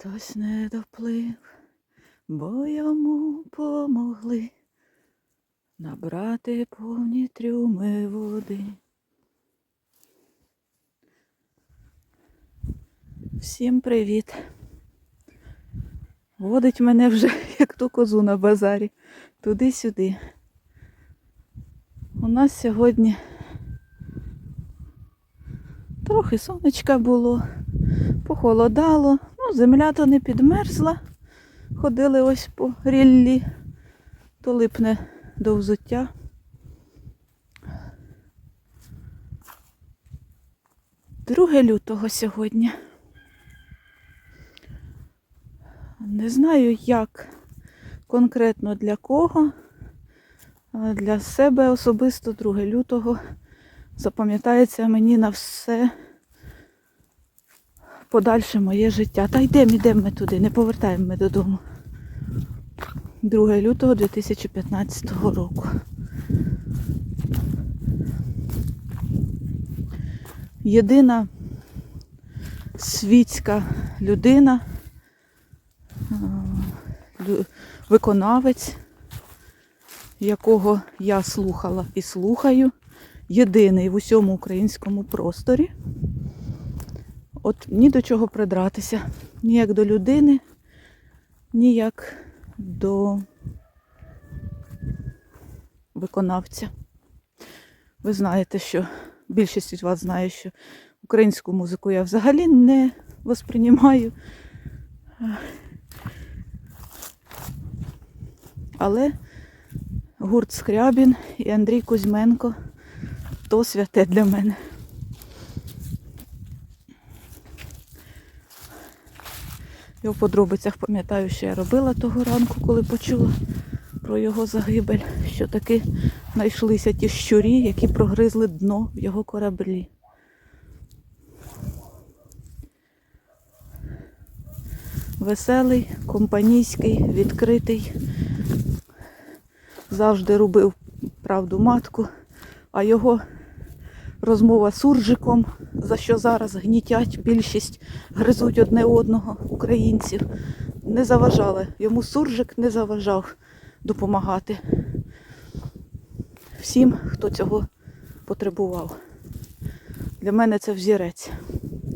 Хтось не доплив, бо йому помогли набрати повні трюми води. Всім привіт. Водить мене вже як ту козу на базарі. Туди-сюди. У нас сьогодні трохи сонечка було, похолодало, ну, земля то не підмерзла. Ходили ось по ріллі, то липне до взуття. Друге лютого сьогодні. Не знаю, як конкретно для кого. а Для себе особисто 2 лютого запам'ятається мені на все подальше моє життя. Та йдемо, йдемо ми туди, не повертаємо ми додому. 2 лютого 2015 року. Єдина світська людина, виконавець, якого я слухала і слухаю, єдиний в усьому українському просторі. От ні до чого придратися, ні як до людини, ні як до виконавця. Ви знаєте, що більшість із вас знає, що українську музику я взагалі не восприймаю. Але гурт Скрябін і Андрій Кузьменко то святе для мене. Я в подробицях пам'ятаю, що я робила того ранку, коли почула про його загибель, що таки знайшлися ті щурі, які прогризли дно в його кораблі. Веселий, компанійський, відкритий, завжди робив правду матку, а його розмова з суржиком, за що зараз гнітять більшість, гризуть одне одного українців, не заважали. Йому суржик не заважав допомагати всім, хто цього потребував. Для мене це взірець,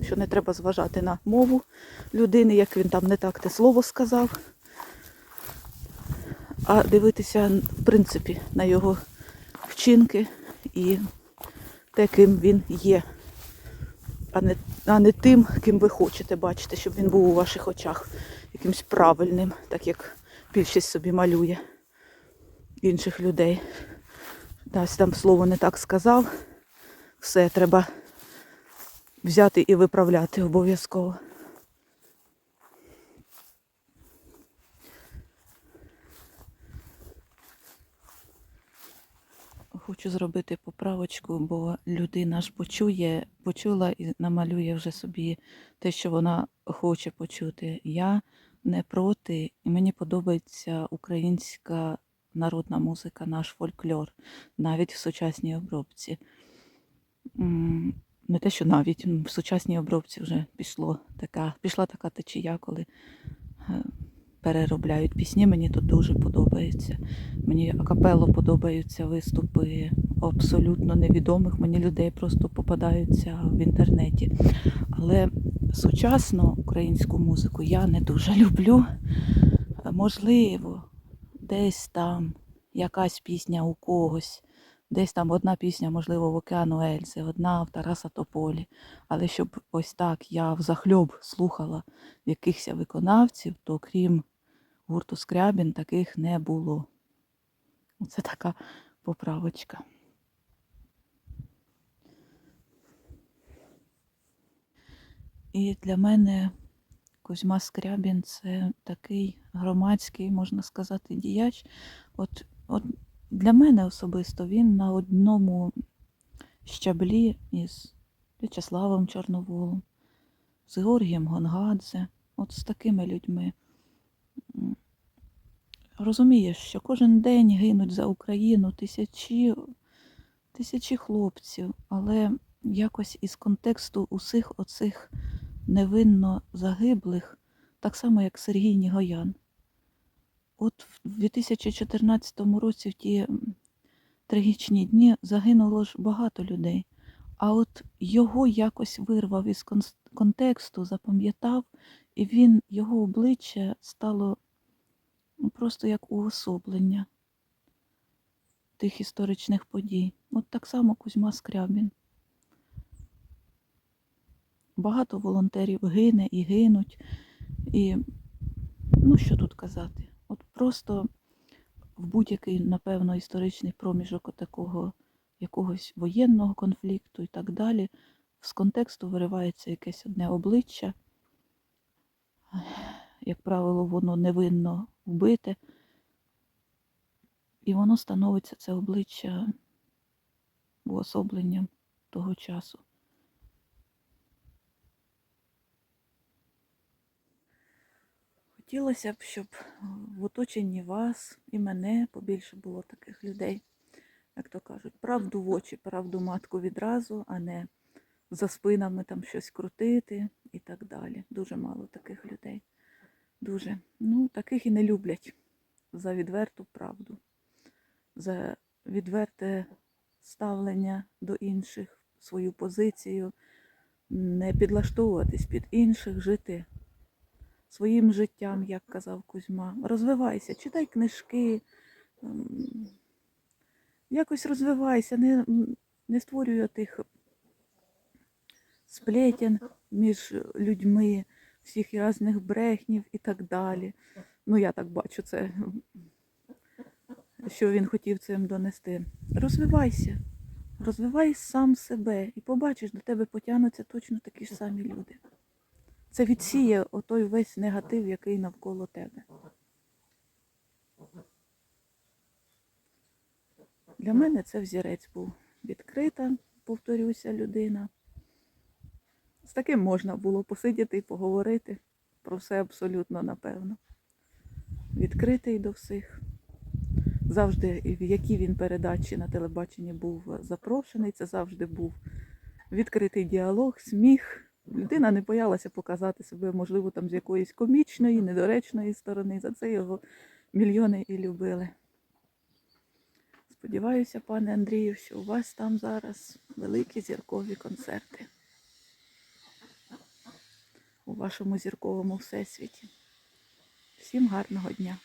що не треба зважати на мову людини, як він там не так те слово сказав, а дивитися, в принципі, на його вчинки і те, ким він є, а не, а не тим, ким ви хочете бачити, щоб він був у ваших очах якимсь правильним, так як більшість собі малює інших людей. Десь там слово не так сказав. Все треба взяти і виправляти обов'язково. Хочу зробити поправочку, бо людина ж почує, почула і намалює вже собі те, що вона хоче почути. Я не проти, і мені подобається українська народна музика, наш фольклор, навіть в сучасній обробці. Не те, що навіть в сучасній обробці вже пішло така, пішла така течія, коли е, переробляють пісні. Мені тут дуже подобається. Мені акапелло подобаються виступи абсолютно невідомих мені людей просто попадаються в інтернеті. Але сучасну українську музику я не дуже люблю. Можливо, десь там якась пісня у когось, десь там одна пісня, можливо, в Океану Ельзи, одна в Тараса Тополі. Але щоб ось так я взахльоб слухала якихось виконавців, то крім гурту Скрябін таких не було. Це така поправочка. І для мене Кузьма Скрябін це такий громадський, можна сказати, діяч. От, от для мене особисто він на одному щаблі із В'ячеславом Чорноволом, з Георгієм Гонгадзе, от з такими людьми. Розумієш, що кожен день гинуть за Україну тисячі, тисячі хлопців, але якось із контексту усіх оцих невинно загиблих так само, як Сергій Нігоян. От в 2014 році, в ті трагічні дні, загинуло ж багато людей. А от його якось вирвав із контексту, запам'ятав, і він, його обличчя стало ну, просто як уособлення тих історичних подій. От так само Кузьма Скрябін. Багато волонтерів гине і гинуть. І ну що тут казати? От просто в будь-який, напевно, історичний проміжок такого якогось воєнного конфлікту і так далі, з контексту виривається якесь одне обличчя. Як правило, воно невинно вбите, і воно становиться це обличчя уособленням того часу. Хотілося б, щоб в оточенні вас і мене побільше було таких людей, як то кажуть, правду в очі, правду матку відразу, а не за спинами там щось крутити і так далі. Дуже мало таких людей. Дуже. Ну, таких і не люблять за відверту правду, за відверте ставлення до інших, свою позицію, не підлаштовуватись під інших, жити своїм життям, як казав Кузьма. Розвивайся, читай книжки, ем, якось розвивайся, не, не створюй тих сплетен між людьми, всіх різних брехнів і так далі. Ну, я так бачу це, що він хотів цим донести. Розвивайся, розвивай сам себе і побачиш, до тебе потягнуться точно такі ж самі люди. Це відсіє отой весь негатив, який навколо тебе. Для мене це взірець був відкрита, повторюся, людина. З таким можна було посидіти і поговорити про все абсолютно напевно. Відкритий до всіх. Завжди, в які він передачі на телебаченні був запрошений, це завжди був відкритий діалог, сміх. Людина не боялася показати себе, можливо, там з якоїсь комічної, недоречної сторони. За це його мільйони і любили. Сподіваюся, пане Андрію, що у вас там зараз великі зіркові концерти у вашому зірковому всесвіті. Всім гарного дня!